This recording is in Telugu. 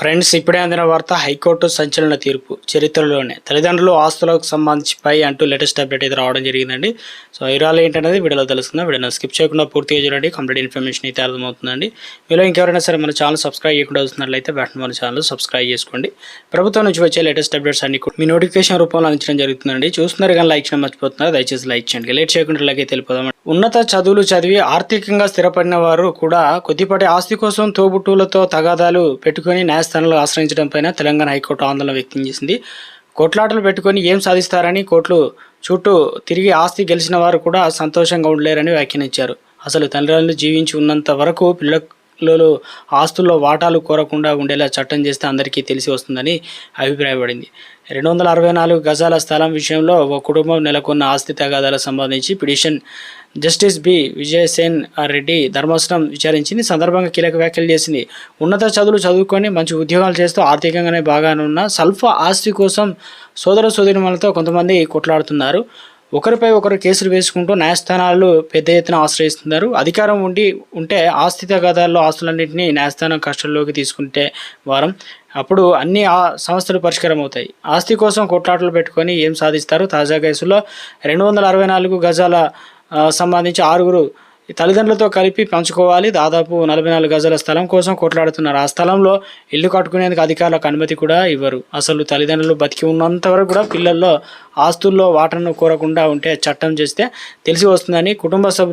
ఫ్రెండ్స్ ఇప్పుడే అందిన వార్త హైకోర్టు సంచలన తీర్పు. చరిత్రలోనే. తల్లిదండ్రులు ఆస్తులకు సంబంధించి పై అంటూ లేటెస్ట్ అప్డేట్ అయితే రావడం జరిగిందండి. సో వివరాలు ఏంటనేది వీడియోలో తెలుసుకుందాం. వీడియోని స్కిప్ చేయకుండా పూర్తిగా చూడండి. కంప్లీట్ ఇన్ఫర్మేషన్ అయితే అర్థమవుతుందండి. మీలో ఇంకెవరైనా సరే మన ఛానల్ సబ్స్క్రైబ్ చేయకుండా వస్తున్నట్లయితే వెంటనే మన ఛానల్ సబ్స్క్రైబ్ చేసుకోండి. ప్రభుత్వం నుంచి వచ్చే లేటెస్ట్ అప్డేట్స్ అన్ని మీ నోటిఫికేషన్ రూపంలో అందించడం జరుగుతుందండి. చూస్తున్నారు కానీ లైక్ చేయడం మర్చిపోతున్నారు. దయచేసి లైక్ చేయండి. లేట్ చేయకుండా అయితే వెళ్ళిపోదాం ఉన్నత చదువులు చదివి ఆర్థికంగా స్థిరపడిన వారు కూడా కొద్దిపాటి ఆస్తి కోసం తోబుట్టులతో తగాదాలు పెట్టుకుని న్యాయస్థానాలు ఆశ్రయించడం పైన తెలంగాణ హైకోర్టు ఆందోళన వ్యక్తం చేసింది. కొట్లాటలు పెట్టుకొని ఏం సాధిస్తారని కోర్టులు చుట్టూ తిరిగి ఆస్తి గెలిచిన వారు కూడా సంతోషంగా ఉండలేరని వ్యాఖ్యానించారు. అసలు తల్లిదండ్రులు జీవించి ఉన్నంత వరకు పిల్లలు ఆస్తుల్లో వాటాలు కోరకుండా ఉండేలా చట్టం చేస్తే అందరికీ తెలిసి వస్తుందని అభిప్రాయపడింది. రెండు వందల అరవై నాలుగు గజాల స్థలం విషయంలో ఒక కుటుంబం నెలకొన్న ఆస్తి తగాదాలకు సంబంధించి petition justice B Vijaysen Reddy ధర్మాసనం విచారించింది. సందర్భంగా కీలక వ్యాఖ్యలు చేసింది. ఉన్నత చదువులు చదువుకొని మంచి ఉద్యోగాలు చేస్తూ ఆర్థికంగానే బాగానే ఉన్న స్వల్ప ఆస్తి కోసం సోదర సోదరిమలతో కొంతమంది కొట్లాడుతున్నారు. ఒకరిపై ఒకరు కేసులు వేసుకుంటూ న్యాయస్థానాలు పెద్ద ఎత్తున ఆశ్రయిస్తున్నారు. అధికారం ఉండి ఉంటే ఆస్తి తగాదాల్లో ఆస్తులన్నింటినీ న్యాయస్థానం కష్టంలోకి తీసుకుంటే వారం. అప్పుడు అన్ని ఆ సమస్యలు పరిష్కారం అవుతాయి. ఆస్తి కోసం కొట్లాటలు పెట్టుకొని ఏం సాధిస్తారు? తాజా కేసులో రెండు వందల అరవై నాలుగు గజాల సంబంధించి ఆరుగురు తల్లిదండ్రులతో కలిపి పంచుకోవాలి. దాదాపు నలభై నాలుగు గజాల స్థలం కోసం కొట్లాడుతున్నారు. ఆ స్థలంలో ఇల్లు కట్టుకునేందుకు అధికారులకు అనుమతి కూడా ఇవ్వరు. అసలు తల్లిదండ్రులు బతికి ఉన్నంత వరకు కూడా పిల్లల్లో ఆస్తుల్లో వాటను కోరకుండా ఉంటే చట్టం చేస్తే తెలిసి వస్తుందని కుటుంబ సభ్యులు